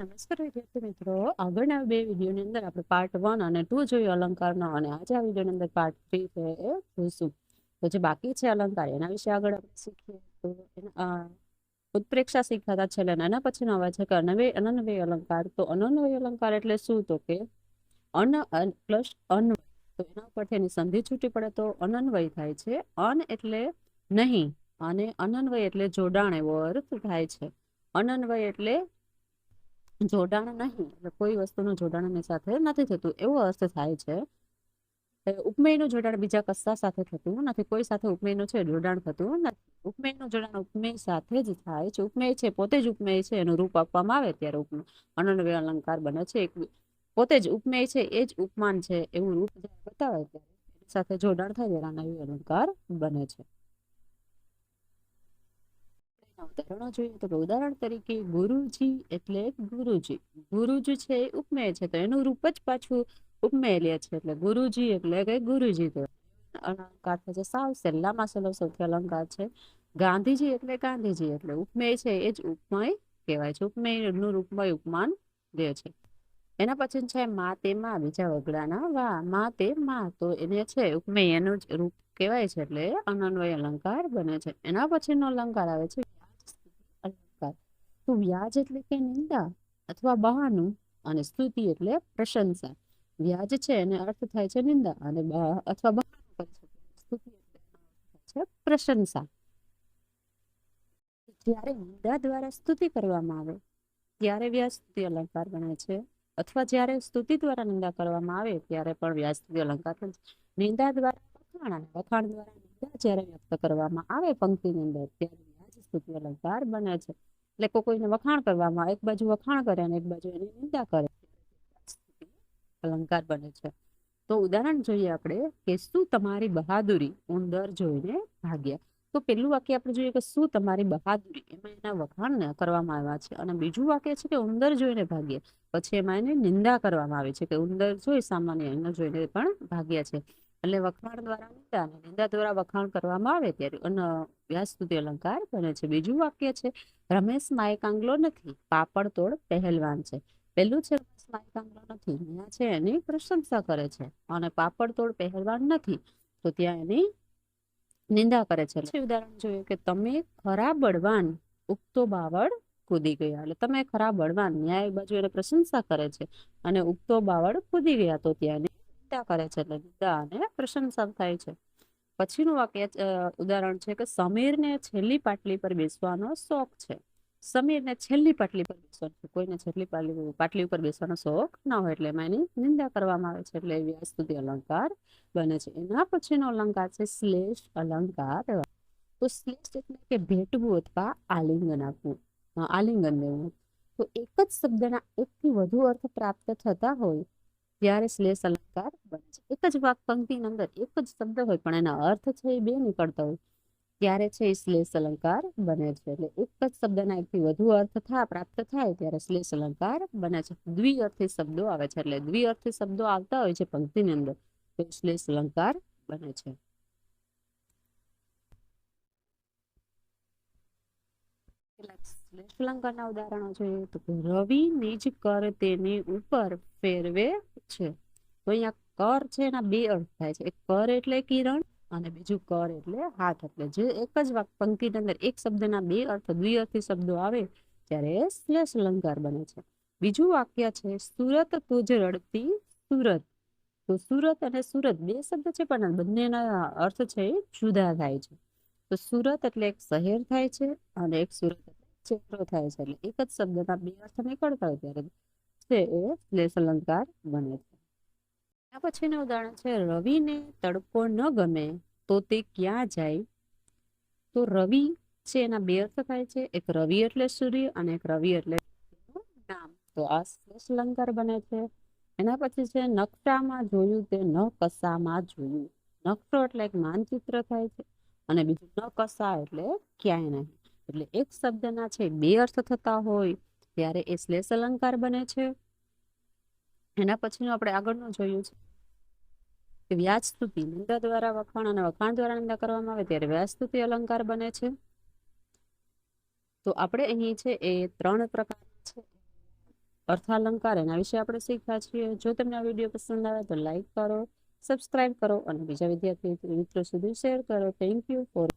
નમસ્કાર વિદ્યાર્થી મિત્રો. આગળના બે વિડીયોની અંદર આપણે પાર્ટ વન અને ટુ જોયું અલંકારનો અને આજે આ વિડીયોની અંદર પાર્ટ થ્રી છે એ જોઈશું તો જે બાકી છે અલંકાર, એના વિશે આગળ આપણે શીખીએ. તો ઉત્પ્રેક્ષા શીખ્યા છેલ્લે અને એના પછીનો આવે છે કે અનવય અનન્વય અલંકાર. તો અનન્વય અલંકાર એટલે શું? તો કે અન પ્લસ અન તો એના ઉપરથી એની સંધિ છૂટી પડે તો અનન્વય થાય છે. અન એટલે નહીં, અને અનન્વય એટલે જોડાણ એવો અર્થ થાય છે. અનન્વય એટલે જોડાણ નહીં, એટલે કોઈ વસ્તુનું જોડાણ એની સાથે નથી થતું. એવો અર્થ થાય છે ઉપમેયનું જોડાણ બીજા કશા સાથે થતું નથી. કોઈ સાથે ઉપમેયનું છે, જોડાણ થતું નથી. ઉપમેયનું જોડાણ ઉપમેય સાથે જ થાય છે. ઉપમેય છે, પોતે જ ઉપમેય છે, એનું રૂપ આપવામાં આવે ત્યારે ઉપમેય અનન્વય અલંકાર બને છે. એક પોતે જ ઉપમેય છે, એ જ ઉપમાન છે, એવું રૂપ બતાવે ત્યારે સાથે જોડાણ થાય ત્યારે અનન્વય અલંકાર બને છે. ઉદાહરણો જોઈએ. તો ઉદાહરણ તરીકે ગુરુજી એટલે ગુરુજી. ગુરુજ છે એ ઉપમેય છે. તો એનું રૂપ જ પાછું ઉપમેય છે. એટલે ગુરુજી એટલે કે ગુરુજી તો અલંકાર છે સાવ સહેલામાં સહેલો સૌથી અલંકાર છે. ગાંધીજી એટલે ગાંધીજી એટલે ઉપમેય છે એ જ ઉપમય કહેવાય છે. ઉપમેયનું રૂપમય ઉપમાન દે છે. એના પછી છે મા તે મા બીજા વગડાના વા. મા તે મા તો એને છે ઉપમેય એનું જ રૂપ કહેવાય છે એટલે અનન્વય અલંકાર બને છે. એના પછીનો અલંકાર આવે છે તો વ્યાજ એટલે કે નિંદા અથવા બહાનું અને સ્તુતિ એટલે પ્રશંસા. વ્યાજ છે એને અર્થ થાય છે નિંદા અને અથવા બહાનું સ્તુતિ છે પ્રશંસા. જ્યારે નિંદા દ્વારા સ્તુતિ કરવામાં આવે, ત્યારે વ્યાજ સ્તુતિ અલંકાર બને છે. અથવા જ્યારે સ્તુતિ દ્વારા નિંદા કરવામાં આવે, ત્યારે પણ વ્યાજ સ્તુતિ અલંકાર નિંદા દ્વારા વખાણ અને વખાણ દ્વારા નિંદા જ્યારે વ્યક્ત કરવામાં આવે પંક્તિની અંદર ત્યારે વ્યાજ સ્તુતિ અલંકાર બને છે. એટલે કોઈ કોઈને વખાણ કરવામાં એક બાજુ વખાણ કરે અને એક બાજુ એની નિંદા કરે. અલંકાર બને છે. તો ઉદાહરણ જોઈએ આપણે કે શું તમારી બહાદુરી ઉંદર જોઈને ભાગ્યા. તો પેલું વાક્ય આપણે જોઈએ કે શું તમારી બહાદુરી? એમાં એના વખાણ કરવામાં આવ્યા છે. અને બીજું વાક્ય છે કે ઉંદર જોઈને ભાગ્યા. પછી એમાં એની નિંદા કરવામાં આવી છે કે ઉંદર જોઈ સામાન્ય એને જોઈને પણ ભાગ્યા છે. એટલે વખાણ દ્વારા નિંદા અને નિંદા દ્વારા વખાણ કરવામાં આવે ત્યારે અન વ્યાસ સ્તુતિ અલંકાર બને છે. બીજું વાક્ય છે, રમેશ માયકાંગલો નથી, પાપડ તોડ પહેલવાન છે. પેલું છે, રમેશ માયકાંગલો નથી અહીંયા છે એની પ્રશંસા કરે છે, અને પાપડ તોડ પહેલવાન નથી. તો ત્યાં એની નિંદા કરે છે. ઉદાહરણ જોયું કે, તમે ખરા બળવાન, ઉગતો બાવળ કૂદી ગયા. એટલે તમે ખરા બળવાન ન્યાય બાજુ એને પ્રશંસા કરે છે, અને ઉગતો બાવળ કૂદી ગયા. તો ત્યાં એની નિંદા કરે છે, એટલે નિંદા અને પ્રશંસા થાય છે. પછીનું વાક્ય ઉદાહરણ છે કે સમીરને છેલ્લી પાટલી પર બેસવાનો શોખ છે. સમીરને છેલ્લી પાટલી પર બેસવાનો કોઈને છેલ્લી પાટલી પાટલી ઉપર બેસવાનો શોખ ના હોય એટલે એમાં એની નિંદા કરવામાં આવે છે. એટલે સ્તુતિ અલંકાર બને છે. એના પછીનો અલંકાર છે શ્લેષ અલંકાર. તો શ્લેષ એટલે કે ભેટવું અથવા આલિંગન આપવું. આલિંગન દેવું. તો એક જ શબ્દના એકથી વધુ અર્થ પ્રાપ્ત થતા હોય ત્યારે શ્લેષ અલંકાર બને છે. એક જ વાક પંક્તિની અંદર એક જ શબ્દ હોય, પણ એના અર્થ છે એ બે નીકળતા હોય. ત્યારે છે એ શ્લેષ અલંકાર બને છે. એટલે એક જ શબ્દના એકથી વધુ અર્થ થા, પ્રાપ્ત થાય ત્યારે શ્લેષ અલંકાર બને છે. દ્વિઅર્થી શબ્દો આવે છે. એટલે દ્વિઅર્થી શબ્દો આવતા હોય છે પંક્તિની અંદર, તો શ્લેષ અલંકાર બને છે. શ્લેષ અલંકારના ઉદાહરણો જોઈએ તો રવિ નિજ કર તેની ઉપર ફેરવે છે. તો અહીંયા કર છે એના બે અર્થ થાય છે. એક કર એટલે કિરણ અને બીજું કર એટલે હાથ. એટલે જે એક જ પંક્તિની અંદર એક શબ્દના બે અર્થ, દ્વિઅર્થી શબ્દો આવે ત્યારે શ્લેષ અલંકાર બને છે. બીજું વાક્ય છે, સુરત તુજ રડતી સુરત. તો સુરત અને સુરત બે શબ્દ છે, પણ બંનેના અર્થ છે જુદા થાય છે. તો સુરત એટલે એક શહેર થાય છે અને એક સુરત એટલે થાય છે. એટલે એક જ શબ્દના બે અર્થ નીકળતા હોય ત્યારે છે એ શ્લેષ અલંકાર બને છે. એના પછીનું ઉદાહરણ છે, રવિને તડકો ન ગમે તો તે ક્યાં જાય? તો રવિ છે એના બે અર્થ થાય છે, એક રવિ એટલે સૂર્ય અને એક રવિ એટલે નામ. તો આ શ્લેષ અલંકાર બને છે. એના પછી છે, નકશામાં જોયું તે ન કસામાં જોયું. નકશો એટલે એક માનચિત્ર થાય છે અને બીજું ન કસા એટલે ક્યાંય નહીં. એટલે એક શબ્દના છે બે અર્થ થતા હોય. ત્યારે એ શ્લેષ અલંકાર બને છે. એના પછીનું આપણે આગળનું જોયું છે. વ્યાજ સ્તુતિ નિંદા દ્વારા વખાણ અને વખાણ દ્વારા નિંદા કરવામાં આવે ત્યારે વ્યાજ સ્તુતિ અલંકાર બને છે. તો આપણે અહીં છે એ ત્રણ પ્રકાર છે. અર્થાલંકાર, એના વિશે આપણે શીખ્યા છીએ. જો તમને આ વીડિયો પસંદ આવે તો લાઈક કરો, સબસ્ક્રાઇબ કરો અને બીજા વિદ્યાર્થી મિત્રો સુધી શેર કરો. Thank you for